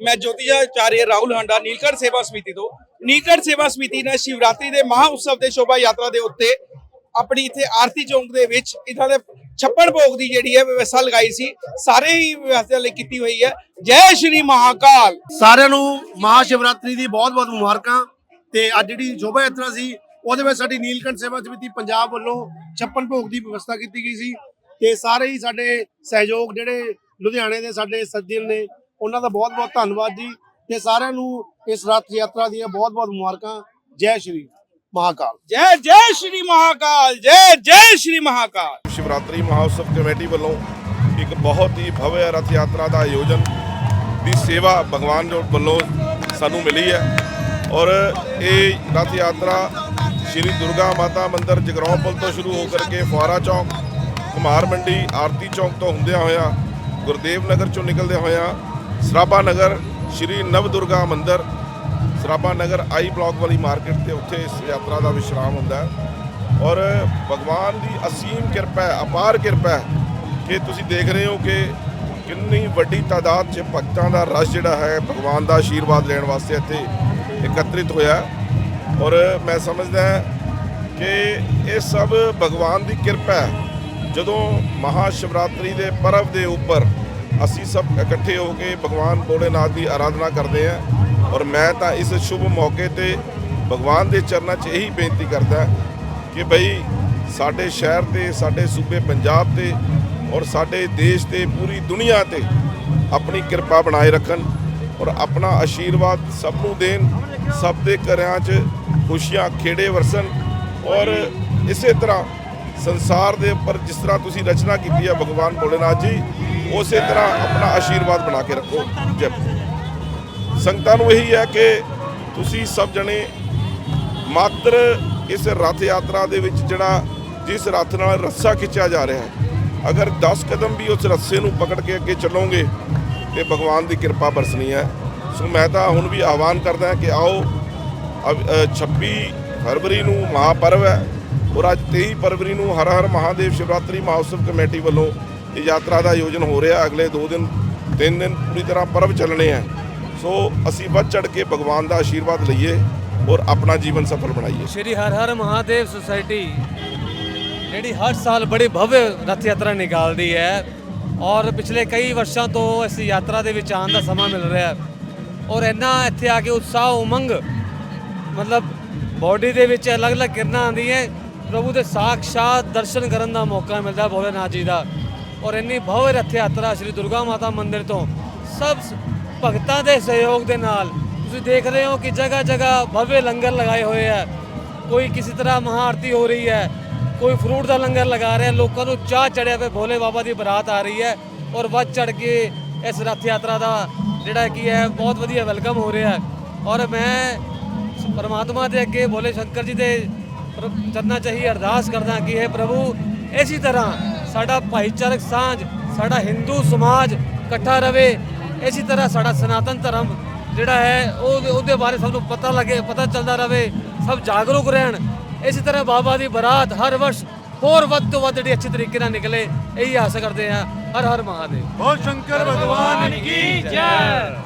ਮੈਂ ਜੋਤੀਜਾ ਜੋਤੀਆਚਾਰਿਆ ਰਾਹੁਲ ਹੰਡਾ, ਨੀਲਕੰਠ ਸੇਵਾ ਸਮਿਤੀ ਤੋਂ। ਨੀਲਕੰਠ ਸੇਵਾ ਸਮਿਤੀ ਨੇ ਸ਼ਿਵਰਾਤਰੀ ਦੇ ਮਹਾ ਉਤਸਵ ਦੇ ਸ਼ੋਭਾ ਯਾਤਰਾ ਦੇ ਉੱਤੇ ਆਪਣੀ ਇੱਥੇ ਆਰਤੀ ਚੌਂਕ ਦੇ ਵਿੱਚ ਇਹਨਾਂ ਦੇ ਛੱਪੜ ਭੋਗ ਦੀ ਜਿਹੜੀ ਹੈ ਵਿਵਸਥਾ ਲਗਾਈ ਸੀ। ਸਾਰੇ ਹੀ ਵਿਵਸਥਾ ਲਈ ਕੀਤੀ ਹੋਈ ਹੈ। ਜੈ ਸ਼੍ਰੀ ਮਹਾਕਾਲ। ਸਾਰਿਆਂ ਨੂੰ ਮਹਾ ਸ਼ਿਵਰਾਤਰੀ ਦੀ ਬਹੁਤ-ਬਹੁਤ ਮੁਬਾਰਕਾਂ ਤੇ ਅੱਜ ਜਿਹੜੀ ਸ਼ੋਭਾ ਯਾਤਰਾ ਸੀ, ਉਹਦੇ ਵਿੱਚ ਸਾਡੀ ਨੀਲਕੰਠ ਸੇਵਾ ਸਮਿਤੀ ਪੰਜਾਬ ਵੱਲੋਂ ਛੱਪਨ ਭੋਗ ਦੀ ਵਿਵਸਥਾ ਕੀਤੀ ਗਈ ਸੀ ਤੇ ਸਾਰੇ ਹੀ ਸਾਡੇ ਸਹਿਯੋਗ ਜਿਹੜੇ ਲੁਧਿਆਣੇ ਦੇ ਸਾਡੇ ਸੱਜਣ ਨੇ ਉਹਨਾਂ ਦਾ ਬਹੁਤ-ਬਹੁਤ ਧੰਨਵਾਦ ਜੀ ਤੇ ਸਾਰਿਆਂ ਨੂੰ ਇਸ ਰਥ ਯਾਤਰਾ ਦੀਆਂ ਬਹੁਤ-ਬਹੁਤ ਮੁਬਾਰਕਾਂ। ਜੈ ਸ਼੍ਰੀ ਮਹਾਕਾਲ। ਜੈ ਜੈ ਸ਼੍ਰੀ ਮਹਾਕਾਲ ਜੈ ਜੈ ਸ਼੍ਰੀ ਮਹਾਕਾਲ। ਸ਼ਿਵਰਾਤਰੀ ਮਹਾਉਤਸਵ ਕਮੇਟੀ ਵੱਲੋਂ ਇੱਕ ਬਹੁਤ ਹੀ ਭਵਯ ਰਥ ਯਾਤਰਾ ਦਾ ਆਯੋਜਨ ਦੀ ਸੇਵਾ ਭਗਵਾਨ ਜੋ ਵੱਲੋਂ ਸਾਨੂੰ ਮਿਲੀ ਹੈ। ਔਰ ਇਹ ਰਥ ਯਾਤਰਾ ਸ਼੍ਰੀ ਦੁਰਗਾ ਮਾਤਾ ਮੰਦਿਰ ਜਗਰਾਉਂ ਪੁਲ ਤੋਂ ਸ਼ੁਰੂ ਹੋ ਕਰਕੇ ਫੁਆਰਾ ਚੌਕ ਕੁਮਾਰ ਮੰਡੀ ਆਰਤੀ ਚੌਕ ਤੋਂ ਹੁੰਦਿਆਂ ਹੋਇਆ ਗੁਰਦੇਵ ਨਗਰ ਚੋਂ ਨਿਕਲਦੇ ਹੋਇਆ ਸਰਾਭਾ ਨਗਰ, ਸ਼੍ਰੀ ਨਵਦੁਰਗਾ ਮੰਦਿਰ, ਸਰਾਭਾ ਨਗਰ ਆਈ ਬਲਾਕ ਵਾਲੀ ਮਾਰਕੀਟ ਤੇ ਉੱਥੇ ਇਸ ਯਾਤਰਾ ਦਾ ਵਿਸ਼ਰਾਮ ਹੁੰਦਾ ਔਰ ਭਗਵਾਨ ਦੀ ਅਸੀਮ ਕਿਰਪਾ ਹੈ, ਅਪਾਰ ਕਿਰਪਾ ਹੈ ਕਿ ਤੁਸੀਂ ਦੇਖ ਰਹੇ ਹੋ ਕਿ ਕਿੰਨੀ ਵੱਡੀ ਤਾਦਾਦ 'ਚ ਭਗਤਾਂ ਦਾ ਰਸ਼ ਜਿਹੜਾ ਹੈ, ਭਗਵਾਨ ਦਾ ਆਸ਼ੀਰਵਾਦ ਲੈਣ ਵਾਸਤੇ ਇੱਥੇ ਇਕੱਤਰਿਤ ਹੋਇਆ ਔਰ ਮੈਂ ਸਮਝਦਾ ਕਿ ਇਹ ਸਭ ਭਗਵਾਨ ਦੀ ਕਿਰਪਾ ਹੈ। ਜਦੋਂ ਮਹਾ ਸ਼ਿਵਰਾਤਰੀ ਦੇ ਪਰਵ ਦੇ ਉੱਪਰ ਅਸੀਂ ਸਭ ਇਕੱਠੇ ਹੋ ਕੇ ਭਗਵਾਨ ਭੋਲੇਨਾਥ ਦੀ ਆਰਾਧਨਾ ਕਰਦੇ ਹਾਂ ਔਰ ਮੈਂ ਤਾਂ ਇਸ ਸ਼ੁਭ ਮੌਕੇ ਤੇ ਭਗਵਾਨ ਦੇ ਚਰਨਾਂ 'ਚ ਇਹੀ ਬੇਨਤੀ ਕਰਦਾ ਕਿ ਭਈ ਸਾਡੇ ਸ਼ਹਿਰ ਤੇ, ਸਾਡੇ ਸੂਬੇ ਪੰਜਾਬ ਤੇ ਔਰ ਸਾਡੇ ਦੇਸ਼ ਤੇ, ਪੂਰੀ ਦੁਨੀਆ ਤੇ ਆਪਣੀ ਕਿਰਪਾ ਬਣਾਏ ਰੱਖਣ ਔਰ ਆਪਣਾ ਆਸ਼ੀਰਵਾਦ ਸਭ ਨੂੰ ਦੇਣ, ਸਭ ਦੇ ਘਰਾਂ 'ਚ ਖੁਸ਼ੀਆਂ ਖੇੜੇ ਵਰਸਣ ਔਰ ਇਸੇ ਤਰ੍ਹਾਂ ਸੰਸਾਰ ਦੇ ਉੱਪਰ ਜਿਸ ਤਰ੍ਹਾਂ ਤੁਸੀਂ ਰਚਨਾ ਕੀਤੀ ਹੈ ਭਗਵਾਨ ਭੋਲੇਨਾਥ ਜੀ ਉਸੇ ਤਰ੍ਹਾਂ ਆਪਣਾ ਆਸ਼ੀਰਵਾਦ ਬਣਾ ਕੇ ਰੱਖੋ। ਜੈ ਸੰਗਤਾਂ ਨੂੰ ਇਹੀ ਹੈ ਕਿ ਤੁਸੀਂ ਸਭ ਜਣੇ ਮਾਤਰ ਇਸ ਰਥ ਯਾਤਰਾ ਦੇ ਵਿੱਚ ਜਿਹੜਾ ਜਿਸ ਰਥ ਨਾਲ ਰੱਸਾ ਖਿੱਚਿਆ ਜਾ ਰਿਹਾ ਹੈ ਅਗਰ 10 ਕਦਮ ਵੀ ਉਸ ਰੱਸੇ ਨੂੰ ਪਕੜ ਕੇ ਅੱਗੇ ਚੱਲੋਗੇ ਤੇ ਭਗਵਾਨ ਦੀ ਕਿਰਪਾ ਬਰਸਣੀ ਹੈ। ਸੋ ਮੈਂ ਤਾਂ ਹੁਣ ਵੀ ਆਹਵਾਨ ਕਰਦਾ ਕਿ ਆਓ ਅ, 26 ਫਰਵਰੀ ਨੂੰ ਮਹਾਪਰਵ ਹੈ ਔਰ ਅੱਜ 23 ਫਰਵਰੀ ਨੂੰ ਹਰ ਹਰ ਮਹਾਦੇਵ ਸ਼ਿਵਰਾਤਰੀ ਮਹੋਤਸਵ ਕਮੇਟੀ ਵੱਲੋਂ ਇਹ ਯਾਤਰਾ ਦਾ ਆਯੋਜਨ ਹੋ ਰਿਹਾ। ਅਗਲੇ 2 ਦਿਨ 3 ਦਿਨ ਪੂਰੀ ਤਰ੍ਹਾਂ ਪਰਵ ਚੱਲਣੇ ਆ। ਸੋ ਅਸੀਂ ਵੱਧ ਚੜ ਕੇ ਭਗਵਾਨ ਦਾ ਆਸ਼ੀਰਵਾਦ ਲਈਏ ਔਰ ਆਪਣਾ ਜੀਵਨ ਸਫਲ ਬਣਾਈਏ। ਸ਼੍ਰੀ ਹਰ ਹਰ ਮਹਾਦੇਵ ਸੁਸਾਇਟੀ, ਜਿਹੜੀ ਹਰ ਸਾਲ ਬੜੀ ਭਵਯ ਰਥ ਯਾਤਰਾ ਨਿਕਾਲਦੀ ਹੈ ਔਰ ਪਿਛਲੇ ਕਈ ਵਰਸ਼ਾਂ ਤੋਂ ਇਸ ਯਾਤਰਾ ਦੇ ਵਿੱਚ ਆਉਣ ਦਾ ਸਮਾਂ ਮਿਲ ਰਿਹਾ ਹੈ। ਔਰ ਇੰਨਾ ਇੱਥੇ ਆ ਕੇ ਉਤਸ਼ਾਹ, ਉਮੰਗ, ਮਤਲਬ ਬਾਡੀ ਦੇ ਵਿੱਚ ਅਲੱਗ-ਅਲੱਗ ਕਿਰਨਾਂ ਆਉਂਦੀਆਂ ਪ੍ਰਭੂ ਦੇ ਸਾਖਸ਼ਾਤ ਦਰਸ਼ਨ ਕਰਨ ਦਾ ਮੌਕਾ ਮਿਲਦਾ ਭੋਲੇ ਨਾਥ ਜੀ ਦਾ। ਔਰ ਇੰਨੀ ਭਵਯ ਰਥ ਯਾਤਰਾ ਸ਼੍ਰੀ ਦੁਰਗਾ ਮਾਤਾ ਮੰਦਿਰ ਤੋਂ। ਸਭ ਭਗਤਾਂ ਦੇ ਸਹਿਯੋਗ ਦੇ ਨਾਲ ਤੁਸੀਂ ਦੇਖ ਰਹੇ ਹੋ ਕਿ ਜਗ੍ਹਾ ਜਗ੍ਹਾ ਭਵਯ ਲੰਗਰ ਲਗਾਏ ਹੋਏ ਆ ਕੋਈ ਕਿਸੇ ਤਰ੍ਹਾਂ ਮਹਾਆਰਤੀ ਹੋ ਰਹੀ ਹੈ, ਕੋਈ ਫਰੂਟ ਦਾ ਲੰਗਰ ਲਗਾ ਰਿਹਾ ਲੋਕਾਂ ਨੂੰ ਚਾਹ ਚੜਿਆ ਪਏ ਭੋਲੇ ਬਾਬਾ ਦੀ ਬਰਾਤ ਆ ਰਹੀ ਹੈ ਔਰ ਵੱਧ ਚੜ ਕੇ ਇਸ ਰਥ ਯਾਤਰਾ ਦਾ ਜਿਹੜਾ ਕੀ ਹੈ, ਬਹੁਤ ਵਧੀਆ ਵੈਲਕਮ ਹੋ ਰਿਹਾ ਔਰ ਮੈਂ ਪਰਮਾਤਮਾ ਦੇ ਅੱਗੇ ਭੋਲੇ ਸ਼ੰਕਰ ਜੀ ਦੇ ਪ੍ਰ- ਚਰਨਾਂ 'ਚ ਹੀ ਅਰਦਾਸ ਕਰਦਾ ਕਿ ਹੈ ਪ੍ਰਭੂ, ਇਸੇ ਤਰ੍ਹਾਂ ਸਾਡਾ ਭਾਈਚਾਰਕ ਸਾਂਝ, ਸਾਡਾ ਹਿੰਦੂ ਸਮਾਜ ਇਕੱਠਾ ਰਵੇ, ਇਸੇ ਤਰ੍ਹਾਂ ਸਾਡਾ ਸਨਾਤਨ ਧਰਮ ਜਿਹੜਾ ਹੈ, ਉਹ ਉਹਦੇ ਬਾਰੇ ਸਭ ਨੂੰ ਪਤਾ ਲੱਗੇ, ਪਤਾ ਚੱਲਦਾ ਰਵੇ, ਸਭ ਜਾਗਰੂਕ ਰਹਿਣ। ਇਸੇ ਤਰ੍ਹਾਂ ਬਾਬਾ ਦੀ ਬਰਾਤ ਹਰ ਵਰਸ਼ ਹੋਰ ਵੱਧ ਤੋਂ ਵੱਧ ਜਿਹੜੀ ਅੱਛੇ ਤਰੀਕੇ ਨਾਲ ਨਿਕਲੇ, ਇਹੀ ਆਸ ਕਰਦੇ ਹਾਂ, ਹਰ ਹਰ ਮਹਾਦੇਵ। ਬਹੁਤ ਸ਼ੰਕਰ ਭਗਵਾਨ ਕੀ ਜੈ।